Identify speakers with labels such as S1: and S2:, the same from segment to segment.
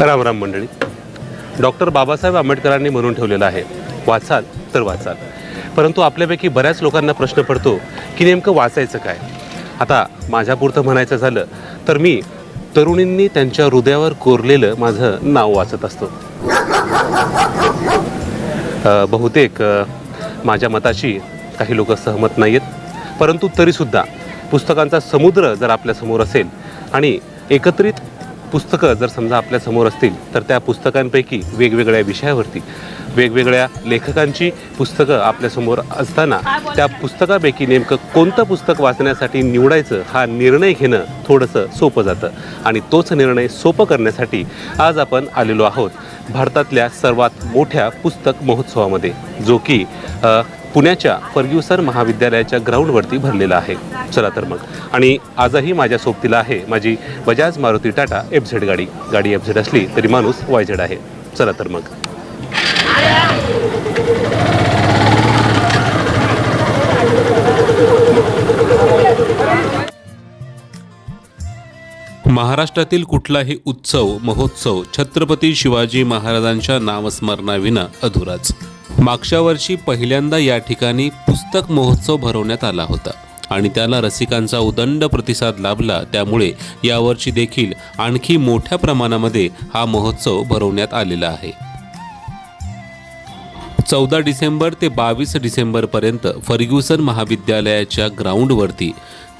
S1: राम राम मंडळी. डॉक्टर बाबासाहेब आंबेडकरांनी म्हणून ठेवलेलं आहे वाचाल तर वाचाल. परंतु आपल्यापैकी बऱ्याच लोकांना प्रश्न पडतो की नेमकं वाचायचं काय? आता माझ्यापुरतं म्हणायचं झालं तर मी तरुणींनी त्यांच्या हृदयावर कोरलेलं माझं नाव वाचत असतो. बहुतेक माझ्या मताशी काही लोक सहमत नाही आहेत परंतु तरीसुद्धा पुस्तकांचा समुद्र जर आपल्यासमोर असेल आणि एकत्रित पुस्तकं जर समजा आपल्यासमोर असतील तर त्या पुस्तकांपैकी वेगवेगळ्या विषयावरती वेगवेगळ्या लेखकांची पुस्तकं आपल्यासमोर असताना त्या पुस्तकापैकी नेमकं कोणतं पुस्तक वाचण्यासाठी निवडायचं हा निर्णय घेणं थोडंसं सोपं जातं. आणि तोच निर्णय सोपं करण्यासाठी आज आपण आलेलो आहोत भारतातल्या सर्वात मोठ्या पुस्तक महोत्सवामध्ये जो की पुण्याच्या फर्ग्युसन महाविद्यालयाच्या ग्राउंडवरती भरलेला आहे. चला तर मग. आणि आजही माझ्या सोबतीला आहे माझी बजाज मारुती टाटा एफ झेड गाडी. गाडी एफ झेड असली तरी माणूस वाय झेड आहे. चला तर मग. महाराष्ट्रातील कुठलाही उत्सव महोत्सव छत्रपती शिवाजी महाराजांच्या नामस्मरणाविना अधुराच. मागच्या वर्षी पहिल्यांदा या ठिकाणी पुस्तक महोत्सव भरवण्यात आला होता आणि त्याला रसिकांचा उदंड प्रतिसाद लाभला त्यामुळे यावर्षी देखील आणखी मोठ्या प्रमाणामध्ये हा महोत्सव भरवण्यात आलेला आहे. चौदा डिसेंबर ते बावीस डिसेंबरपर्यंत फर्ग्युसन महाविद्यालयाच्या ग्राउंडवरती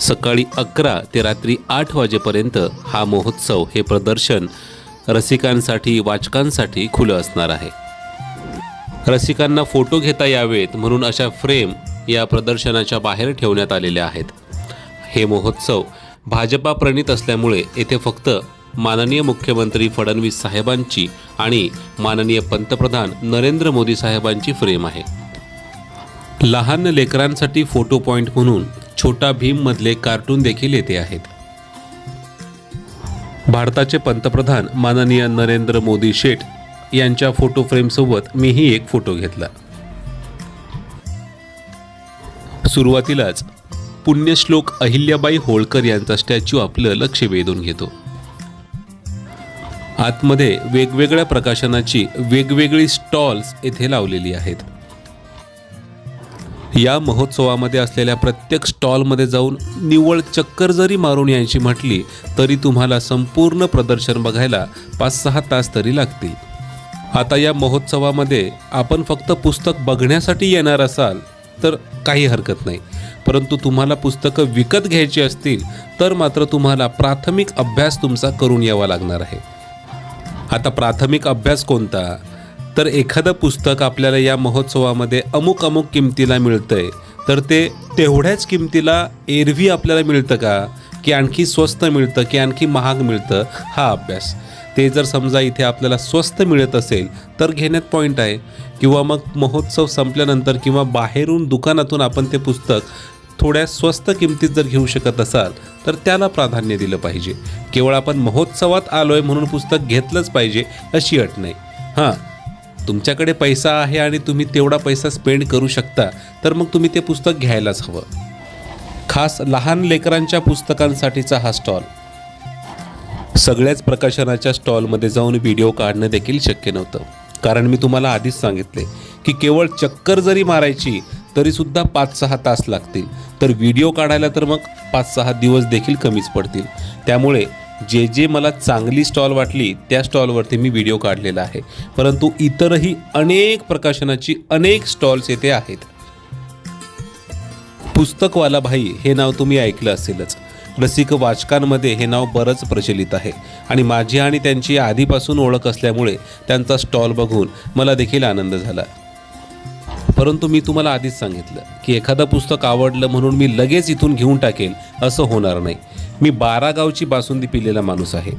S1: सकाळी अकरा ते रात्री आठ वाजेपर्यंत हा महोत्सव हे प्रदर्शन रसिकांसाठी वाचकांसाठी खुलं असणार आहे. रसिकांना फोटो घेता यावेत म्हणून अशा फ्रेम या प्रदर्शनाच्या बाहेर ठेवण्यात आलेल्या आहेत. हे महोत्सव भाजपा प्रणित असल्यामुळे येथे फक्त माननीय मुख्यमंत्री फडणवीस साहेबांची आणि माननीय पंतप्रधान नरेंद्र मोदी साहेबांची फ्रेम आहे. लहान लेकरांसाठी फोटो पॉइंट म्हणून छोटा भीम मधले कार्टून देखील येथे आहेत. भारताचे पंतप्रधान माननीय नरेंद्र मोदी शेठ यांच्या फोटो फ्रेमसोबत मीही एक फोटो घेतला. सुरुवातीलाच पुण्यश्लोक अहिल्याबाई होळकर यांचा स्टॅच्यू आपलं लक्ष वेधून घेतो. आतमध्ये वेगवेगळ्या प्रकाशनाची वेगवेगळी स्टॉल्स येथे लावलेली आहेत. या महोत्सवामध्ये असलेल्या प्रत्येक स्टॉलमध्ये जाऊन निव्वळ चक्कर जरी मारून यांची म्हटली तरी तुम्हाला संपूर्ण प्रदर्शन बघायला पाच सहा तास तरी लागतील. आता या महोत्सवामध्ये आपण फक्त पुस्तक बघण्यासाठी येणार असाल तर काही हरकत नाही. परंतु तुम्हाला पुस्तकं विकत घ्यायची असतील तर मात्र तुम्हाला प्राथमिक अभ्यास तुमचा करून यावा लागणार आहे. आता प्राथमिक अभ्यास कोणता? तर एखादं पुस्तक आपल्याला या महोत्सवामध्ये अमुक अमुक किमतीला मिळतंय तर ते तेवढ्याच किमतीला एरवी आपल्याला मिळतं का? की आणखी स्वस्त मिळतं की आणखी महाग मिळतं हा अभ्यास. ते जर समजा इथे आपल्याला स्वस्त मिळत असेल तर घेण्यात पॉईंट आहे. किंवा मग महोत्सव संपल्यानंतर किंवा बाहेरून दुकानातून आपण ते पुस्तक थोड्या स्वस्त किमतीत जर घेऊ शकत असाल तर त्याला प्राधान्य दिलं पाहिजे. केवळ आपण महोत्सवात आलो आहे म्हणून पुस्तक घेतलंच पाहिजे अशी अट नाही. हां तुमच्याकडे पैसा आहे आणि तुम्ही तेवढा पैसा स्पेंड करू शकता तर मग तुम्ही ते पुस्तक घ्यायलाच हवं. खास लहान लेकरांच्या पुस्तकांसाठीचा हा स्टॉल. सगळ्याच प्रकाशनाच्या स्टॉलमध्ये जाऊन व्हिडिओ काढणं देखील शक्य नव्हतं. कारण मी तुम्हाला आधीच सांगितले की केवळ चक्कर जरी मारायची तरीसुद्धा पाच सहा तास लागतील. तर व्हिडिओ काढायला तर मग पाच सहा दिवस देखील कमीच पडतील. त्यामुळे जे जे मला चांगली स्टॉल वाटली त्या स्टॉलवरती मी व्हिडिओ काढलेला आहे. परंतु इतरही अनेक प्रकाशनाची अनेक स्टॉल्स येथे आहेत. पुस्तकवाला भाई हे नाव तुम्ही ऐकलं असेलच. रसिक वाचकांमध्ये हे नाव बरंच प्रचलित आहे आणि माझी आणि त्यांची आधीपासून ओळख असल्यामुळे त्यांचा स्टॉल बघून मला देखील आनंद झाला. परंतु मी तुम्हाला आधीच सांगितलं की एखादं पुस्तक आवडलं म्हणून मी लगेच इथून घेऊन टाकेल असं होणार नाही. मी बारा गावची बासुंदी पिलेला माणूस आहे.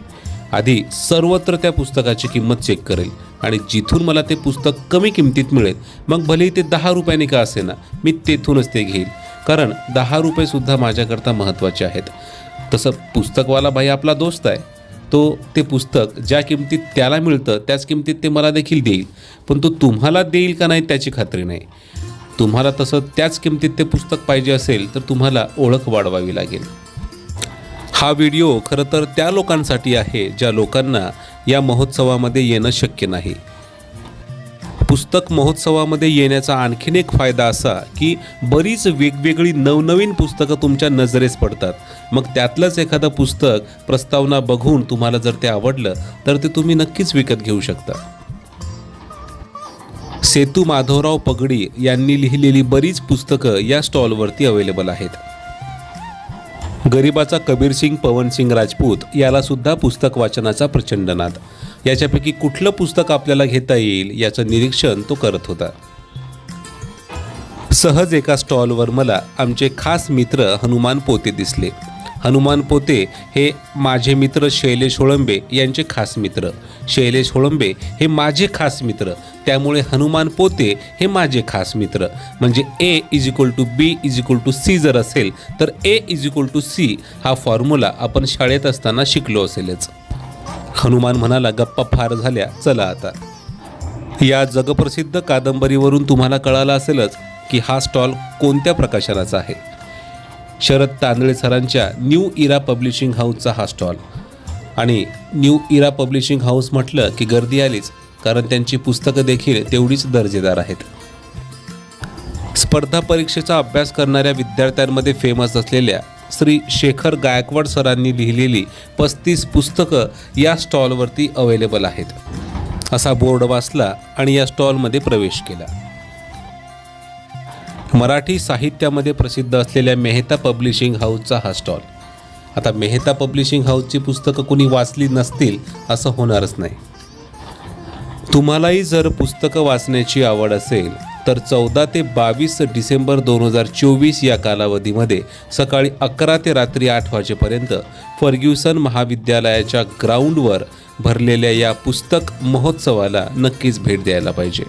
S1: आधी सर्वत्र त्या पुस्तकाची किंमत चेक करेल आणि जिथून मला ते पुस्तक कमी किमतीत मिळेल मग भलेही ते दहा रुपयाने का असेना मी तेथूनच ते घेईल. कारण दहा रुपयेसुद्धा माझ्याकरता महत्त्वाचे आहेत. तसं पुस्तकवाला भाई आपला दोस्त आहे. तो ते पुस्तक ज्या किमतीत त्याला मिळतं त्याच किमतीत ते मला देखील देईल. पण तो तुम्हाला देईल का नाही त्याची खात्री नाही. तुम्हाला तसं त्याच किमतीत ते पुस्तक पाहिजे असेल तर तुम्हाला ओळख वाढवावी लागेल. हा व्हिडिओ खरं तर त्या लोकांसाठी आहे ज्या लोकांना या महोत्सवामध्ये येणं शक्य नाही. पुस्तक महोत्सवामध्ये येण्याचा आणखीन एक फायदा असा की बरीच वेगवेगळी नवनवीन पुस्तकं तुमच्या नजरेस पडतात. मग त्यातलंच एखादं पुस्तक प्रस्तावना बघून तुम्हाला जर ते आवडलं तर ते तुम्ही नक्कीच विकत घेऊ शकता. सेतू माधवराव पगडी यांनी लिहिलेली बरीच पुस्तकं या स्टॉलवरती अवेलेबल आहेत. गरिबाचा कबीर सिंग पवन सिंग राजपूत याला सुद्धा पुस्तक वाचनाचा प्रचंड नाद. याच्यापैकी कुठलं पुस्तक आपल्याला घेता येईल याचं निरीक्षण तो करत होता. सहज एका स्टॉलवर मला आमचे खास मित्र हनुमान पोते दिसले. हनुमान पोते हे माझे मित्र शैलेश होळंबे यांचे खास मित्र. शैलेश होळंबे हे माझे खास मित्र. त्यामुळे हनुमान पोते हे माझे खास मित्र. म्हणजे A is equal to B is equal to C जर असेल तर A is equal to C हा फॉर्म्युला आपण शाळेत असताना शिकलो असेलच. हनुमान म्हणाला गप्पा फार झाल्या चला आता. या जगप्रसिद्ध कादंबरीवरून तुम्हाला कळालं असेलच की हा स्टॉल कोणत्या प्रकाशनाचा आहे. शरद तांदळे सरांच्या न्यू इरा पब्लिशिंग हाऊसचा हा स्टॉल. आणि न्यू इरा पब्लिशिंग हाऊस म्हटलं की गर्दी आलीच कारण त्यांची पुस्तकं देखील तेवढीच दर्जेदार आहेत. स्पर्धा परीक्षेचा अभ्यास करणाऱ्या विद्यार्थ्यांमध्ये फेमस असलेल्या श्री शेखर गायकवाड सरांनी लिहिलेली पस्तीस पुस्तकं या स्टॉलवरती अवेलेबल आहेत. असा बोर्ड वाचला आणि या स्टॉलमध्ये प्रवेश केला. मराठी साहित्यामध्ये प्रसिद्ध असलेल्या मेहता पब्लिशिंग हाऊसचा हा स्टॉल. आता मेहता पब्लिशिंग हाऊसची पुस्तकं कुणी वाचली नसतील असं होणारच नाही. तुम्हालाही जर पुस्तकं वाचण्याची आवड असेल तर चौदा ते बावीस डिसेंबर दोन हजार चोवीस या कालावधीमध्ये सकाळी अकरा ते रात्री आठ वाजेपर्यंत फर्ग्युसन महाविद्यालयाच्या ग्राउंडवर भरलेल्या या पुस्तक महोत्सवाला नक्कीच भेट द्यायला पाहिजे.